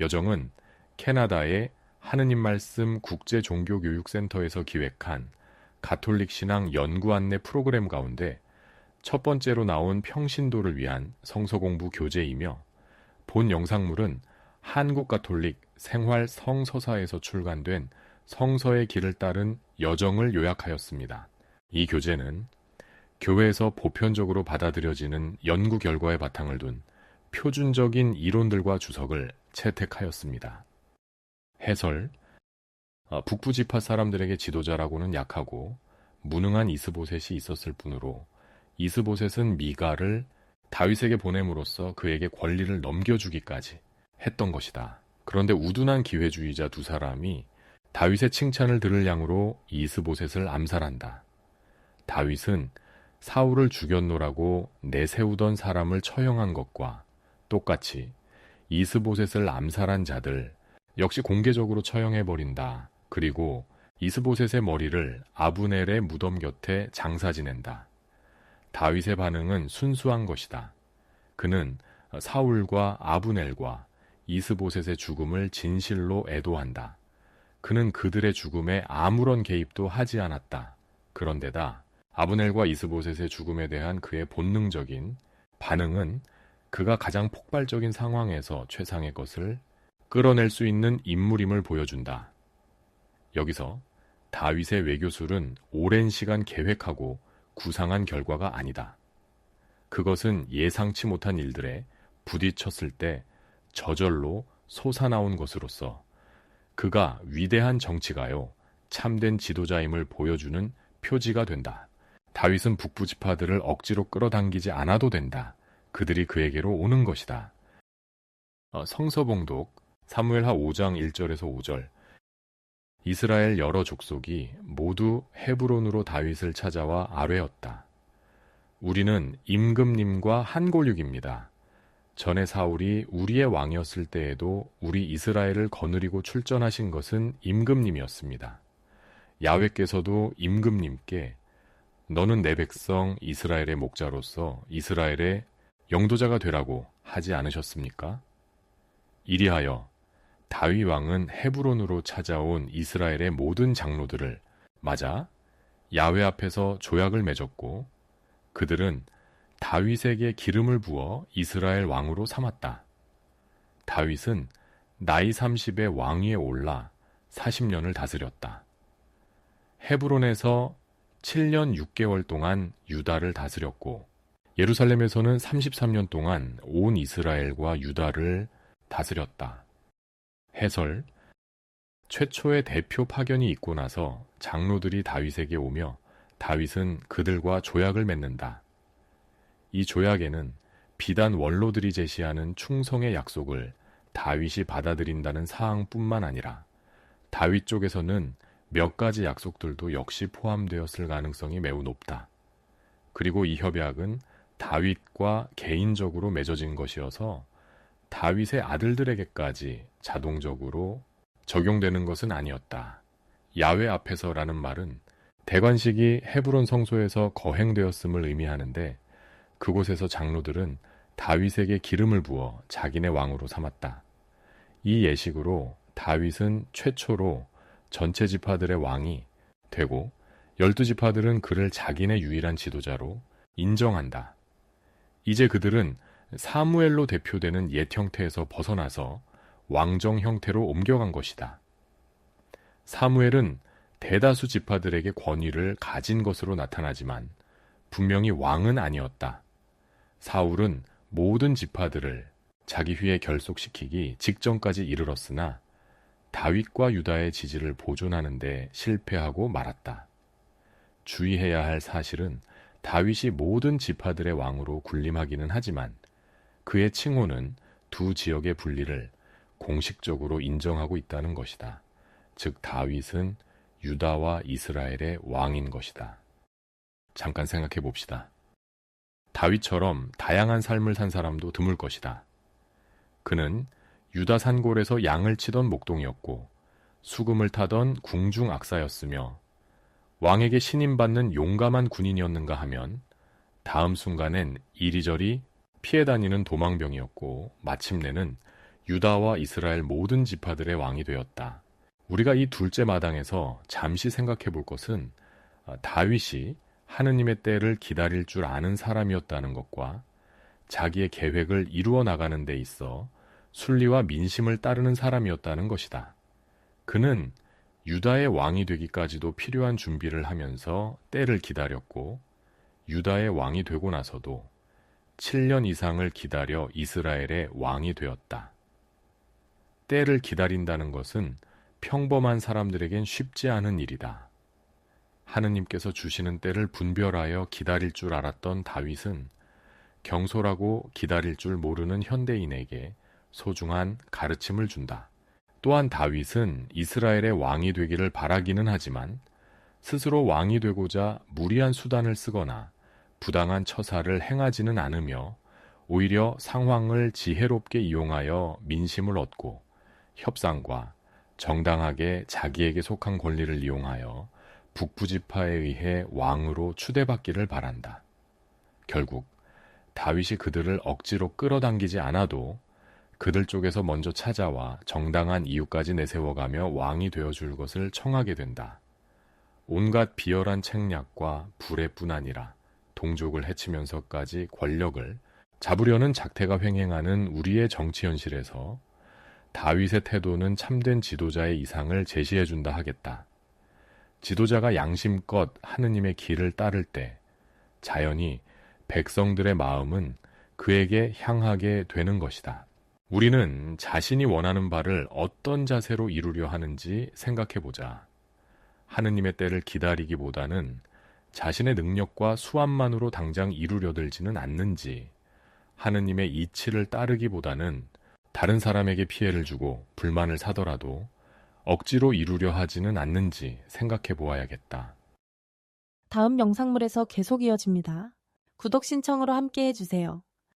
여정은 캐나다의 하느님 말씀 국제 종교 교육 센터에서 기획한 가톨릭 신앙 연구 안내 프로그램 가운데 첫 번째로 나온 평신도를 위한 성서 공부 교재이며 본 영상물은 한국 가톨릭 생활 성서사에서 출간된 성서의 길을 따른 여정을 요약하였습니다. 이 교재는 교회에서 보편적으로 받아들여지는 연구 결과에 바탕을 둔 표준적인 이론들과 주석을 채택하였습니다. 해설 어, 북부 지파 사람들에게 지도자라고는 약하고 무능한 이스보셋이 있었을 뿐으로 이스보셋은 미가를 다윗에게 보냄으로써 그에게 권리를 넘겨주기까지 했던 것이다. 그런데 우둔한 기회주의자 두 사람이 다윗의 칭찬을 들을 양으로 이스보셋을 암살한다. 다윗은 사울을 죽였노라고 내세우던 사람을 처형한 것과 똑같이 이스보셋을 암살한 자들 역시 공개적으로 처형해버린다. 그리고 이스보셋의 머리를 아브넬의 무덤 곁에 장사 지낸다. 다윗의 반응은 순수한 것이다. 그는 사울과 아브넬과 이스보셋의 죽음을 진실로 애도한다. 그는 그들의 죽음에 아무런 개입도 하지 않았다. 그런데다 아브넬과 이스보셋의 죽음에 대한 그의 본능적인 반응은 그가 가장 폭발적인 상황에서 최상의 것을 끌어낼 수 있는 인물임을 보여준다. 여기서 다윗의 외교술은 오랜 시간 계획하고 구상한 결과가 아니다. 그것은 예상치 못한 일들에 부딪혔을 때 저절로 솟아나온 것으로서 그가 위대한 정치가요, 참된 지도자임을 보여주는 표지가 된다. 다윗은 북부 지파들을 억지로 끌어당기지 않아도 된다. 그들이 그에게로 오는 것이다. 어, 성서봉독 사무엘하 5장 1절에서 5절 이스라엘 여러 족속이 모두 헤브론으로 다윗을 찾아와 아뢰었다. 우리는 임금님과 한골육입니다. 전에 사울이 우리의 왕이었을 때에도 우리 이스라엘을 거느리고 출전하신 것은 임금님이었습니다. 야외께서도 임금님께 너는 내 백성 이스라엘의 목자로서 이스라엘의 영도자가 되라고 하지 않으셨습니까? 이리하여 다윗 왕은 헤브론으로 찾아온 이스라엘의 모든 장로들을 맞아 야외 앞에서 조약을 맺었고 그들은 다윗에게 기름을 부어 이스라엘 왕으로 삼았다. 다윗은 나이 30의 왕위에 올라 40년을 다스렸다. 헤브론에서 7년 6개월 동안 유다를 다스렸고 예루살렘에서는 33년 동안 온 이스라엘과 유다를 다스렸다. 해설 최초의 대표 파견이 있고 나서 장로들이 다윗에게 오며 다윗은 그들과 조약을 맺는다. 이 조약에는 비단 원로들이 제시하는 충성의 약속을 다윗이 받아들인다는 사항뿐만 아니라 다윗 쪽에서는 몇 가지 약속들도 역시 포함되었을 가능성이 매우 높다. 그리고 이 협약은 다윗과 개인적으로 맺어진 것이어서 다윗의 아들들에게까지 자동적으로 적용되는 것은 아니었다. 야외 앞에서라는 말은 대관식이 헤브론 성소에서 거행되었음을 의미하는데 그곳에서 장로들은 다윗에게 기름을 부어 자기네 왕으로 삼았다. 이 예식으로 다윗은 최초로 전체 지파들의 왕이 되고 열두 지파들은 그를 자기네 유일한 지도자로 인정한다. 이제 그들은 사무엘로 대표되는 옛 형태에서 벗어나서 왕정 형태로 옮겨간 것이다. 사무엘은 대다수 지파들에게 권위를 가진 것으로 나타나지만 분명히 왕은 아니었다. 사울은 모든 지파들을 자기 휘에 결속시키기 직전까지 이르렀으나 다윗과 유다의 지지를 보존하는 데 실패하고 말았다. 주의해야 할 사실은 다윗이 모든 지파들의 왕으로 군림하기는 하지만 그의 칭호는 두 지역의 분리를 공식적으로 인정하고 있다는 것이다. 즉 다윗은 유다와 이스라엘의 왕인 것이다. 잠깐 생각해 봅시다. 다윗처럼 다양한 삶을 산 사람도 드물 것이다. 그는 유다 산골에서 양을 치던 목동이었고 수금을 타던 궁중 악사였으며 왕에게 신임받는 용감한 군인이었는가 하면 다음 순간엔 이리저리 피해 다니는 도망병이었고 마침내는 유다와 이스라엘 모든 지파들의 왕이 되었다. 우리가 이 둘째 마당에서 잠시 생각해 볼 것은 아, 다윗이 하느님의 때를 기다릴 줄 아는 사람이었다는 것과 자기의 계획을 이루어 나가는 데 있어 순리와 민심을 따르는 사람이었다는 것이다. 그는 유다의 왕이 되기까지도 필요한 준비를 하면서 때를 기다렸고 유다의 왕이 되고 나서도 7년 이상을 기다려 이스라엘의 왕이 되었다. 때를 기다린다는 것은 평범한 사람들에겐 쉽지 않은 일이다. 하느님께서 주시는 때를 분별하여 기다릴 줄 알았던 다윗은 경솔하고 기다릴 줄 모르는 현대인에게 소중한 가르침을 준다. 또한 다윗은 이스라엘의 왕이 되기를 바라기는 하지만 스스로 왕이 되고자 무리한 수단을 쓰거나 부당한 처사를 행하지는 않으며 오히려 상황을 지혜롭게 이용하여 민심을 얻고 협상과 정당하게 자기에게 속한 권리를 이용하여 북부지파에 의해 왕으로 추대받기를 바란다. 결국 다윗이 그들을 억지로 끌어당기지 않아도 그들 쪽에서 먼저 찾아와 정당한 이유까지 내세워가며 왕이 되어줄 것을 청하게 된다. 온갖 비열한 책략과 불의뿐 아니라 동족을 해치면서까지 권력을 잡으려는 작태가 횡행하는 우리의 정치 현실에서 다윗의 태도는 참된 지도자의 이상을 제시해 준다 하겠다. 지도자가 양심껏 하느님의 길을 따를 때 자연히 백성들의 마음은 그에게 향하게 되는 것이다. 우리는 자신이 원하는 바를 어떤 자세로 이루려 하는지 생각해 보자. 하느님의 때를 기다리기보다는 자신의 능력과 수완만으로 당장 이루려 들지는 않는지, 하느님의 이치를 따르기보다는 다른 사람에게 피해를 주고 불만을 사더라도 억지로 이루려 하지는 않는지 생각해 보아야겠다. 다음 영상물에서 계속 이어집니다. 구독 신청으로 함께 해주세요.